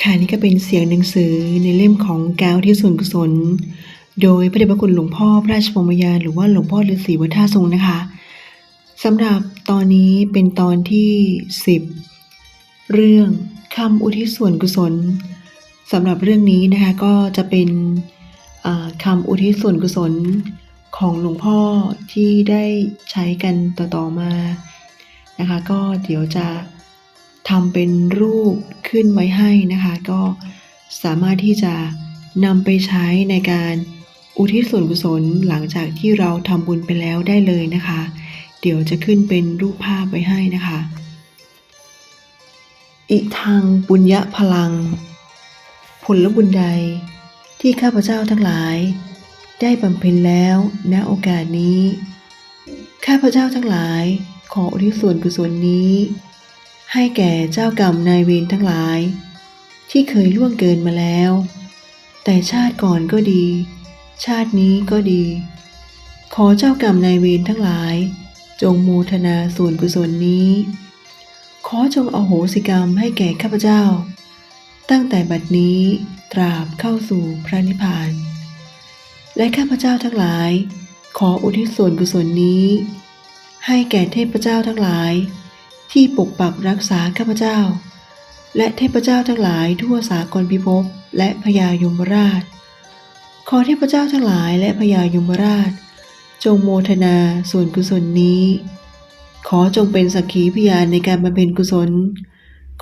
ค่ะนี่ก็เป็นเสียงหนังสือในเล่มของแกาวที่ส่วนกุศล โดยพระเดชพระคุณหลวงพ่อพระราชพมยานหรือว่าหลวงพ่อฤาษีวัฒนทรงนะคะสำหรับตอนนี้เป็นตอนที่ 10 เรื่องคำอุทิศส่วนกุศลสำหรับเรื่องนี้นะคะก็จะเป็นคำอุทิศส่วนกุศลของหลวงพ่อที่ได้ใช้กันต่อๆมานะคะ ก็เดี๋ยวจะ ทำเป็นรูปขึ้นไว้ให้นะคะ ก็สามารถที่จะนำไปใช้ในการอุทิศส่วนกุศลหลังจากที่เราทำบุญไปแล้วได้เลยนะคะ เดี๋ยวจะขึ้นเป็นรูปภาพไว้ให้นะคะอิทังบุญยะพลัง ผลบุญใดที่ข้าพเจ้าทั้งหลาย ได้บำเพ็ญแล้วณโอกาสนี้ ข้าพเจ้าทั้งหลายขออุทิศส่วนกุศลนี้ ให้แก่เจ้ากรรมนายเวรทั้งหลาย ที่เคยล่วงเกินมาแล้ว แต่ชาติก่อนก็ดี ชาตินี้ก็ดี ขอเจ้ากรรมนายเวรทั้งหลาย จงโมทนาส่วนกุศลนี้ ขอจงอโหสิกรรมให้แก่ข้าพเจ้า ตั้งแต่บัดนี้ตราบเข้าสู่พระนิพพาน และข้าพเจ้าทั้งหลาย ขออุทิศส่วนกุศลนี้ ให้แก่เทพเจ้าทั้งหลาย ที่ปกปักรักษาข้าพเจ้า และเทพเจ้าทั้งหลายทั่วสากลพิภพและพญายมราช ขอเทพเจ้าทั้งหลายและพญายมราช จงโมทนาส่วนกุศลนี้ ขอจงเป็นสักขีพยานในการบำเพ็ญกุศล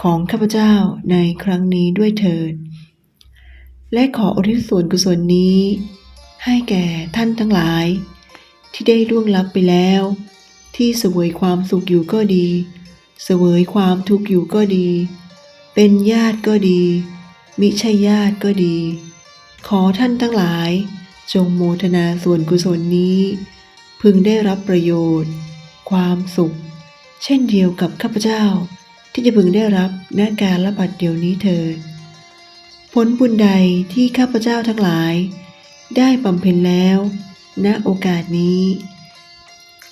ของข้าพเจ้าในครั้งนี้ด้วยเถิด และขออุทิศส่วนกุศลนี้ ให้แก่ท่านทั้งหลาย ที่ได้ล่วงลับไปแล้ว ที่สวยความสุขอยู่ก็ดี เสวยความทุกข์อยู่ก็ดี เป็นญาติก็ดี มิใช่ญาติก็ดี ขอท่านทั้งหลาย จงโมทนาส่วนกุศลนี้ พึงได้รับประโยชน์ ความสุข เช่นเดียวกับข้าพเจ้า ที่จะพึงได้รับณการละบัดเดี๋ยวนี้เถิดผลบุญใดที่ข้าพเจ้าทั้งหลาย ได้บำเพ็ญแล้วณโอกาสนี้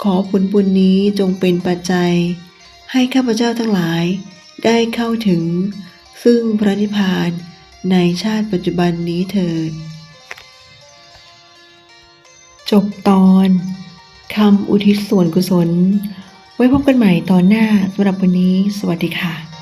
ขอผลบุญนี้จงเป็นปัจจัย ให้ข้าพเจ้าทั้งหลายได้เข้าถึง ซึ่งพระนิพพานในชาติปัจจุบันนี้เถิด จบตอนคำอุทิศส่วนกุศล ไว้พบกันใหม่ตอนหน้าสำหรับวันนี้ สวัสดีค่ะ